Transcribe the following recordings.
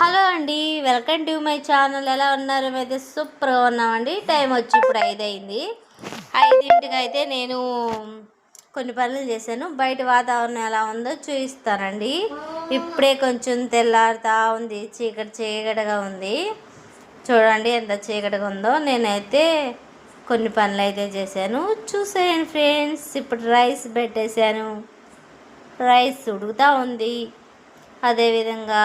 Hello అండి welcome to my channel. ఎలా ఉన్నారు? అయితే సూపర్గా ఉన్నామండి. టైం వచ్చి ఇప్పుడు ఐదు అయింది ఐదింటికి అయితే నేను కొన్ని పనులు చేశాను. బయట వాతావరణం ఎలా ఉందో చూపిస్తానండి. ఇప్పుడే కొంచెం తెల్లారుతా ఉంది. చీకటి చీకటిగా ఉంది. చూడండి ఎంత చీకటిగా ఉందో. నేనైతే కొన్ని పనులు అయితే చేశాను. చూసేయండి ఫ్రెండ్స్. ఇప్పుడు రైస్ పెట్టేశాను. రైస్ ఉడుకుతూ ఉంది. అదేవిధంగా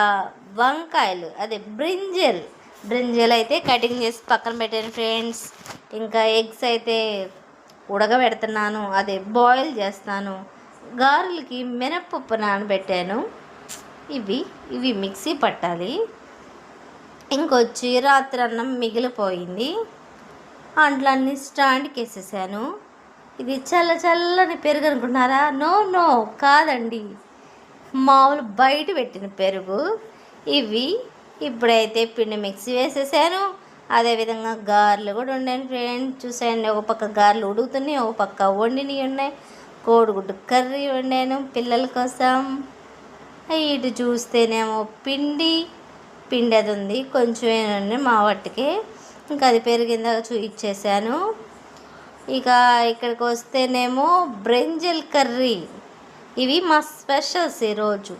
వంకాయలు అదే బ్రింజల్. బ్రింజల్ అయితే కటింగ్ చేసి పక్కన పెట్టాను ఫ్రెండ్స్. ఇంకా ఎగ్స్ అయితే ఉడకబెడుతున్నాను అదే బాయిల్ చేస్తాను. గారెలకి మినప్పప్పు నానబెట్టాను. ఇవి ఇవి మిక్సీ పట్టాలి. ఇంకొచ్చి రాత్రి అన్నం మిగిలిపోయింది. అంట్లన్నీ స్టాండ్కి వేసేసాను. ఇది చల్ల చల్లని పెరుగు అనుకున్నారా నో నో కాదండి. మామూలు బయట పెట్టిన పెరుగు. ఇవి ఇప్పుడైతే పిండి మిక్సీ వేసేసాను. అదేవిధంగా గారెలు కూడా ఉన్నాయి ఫ్రెండ్స్ చూసాయండి ఒక పక్క గారెలు ఉడుకుతున్నాయి ఒక పక్క వండినవి ఉన్నాయి. కోడిగుడ్డు కర్రీ వండాను పిల్లల కోసం. ఇటు చూస్తేనేమో పిండి పిండి అది ఉంది కొంచెం మా వాటికి. ఇంకా అది పెరిగిందాక చూపించేసాను ఇక ఇక్కడికి వస్తేనేమో బ్రెంజల్ కర్రీ. ఇవి మా స్పెషల్స్ ఈరోజు.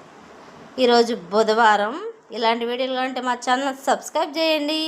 ఈరోజు బుధవారం. ఇలాంటి వీడియోలు అంటే మా ఛానల్ సబ్స్క్రైబ్ చేయండి.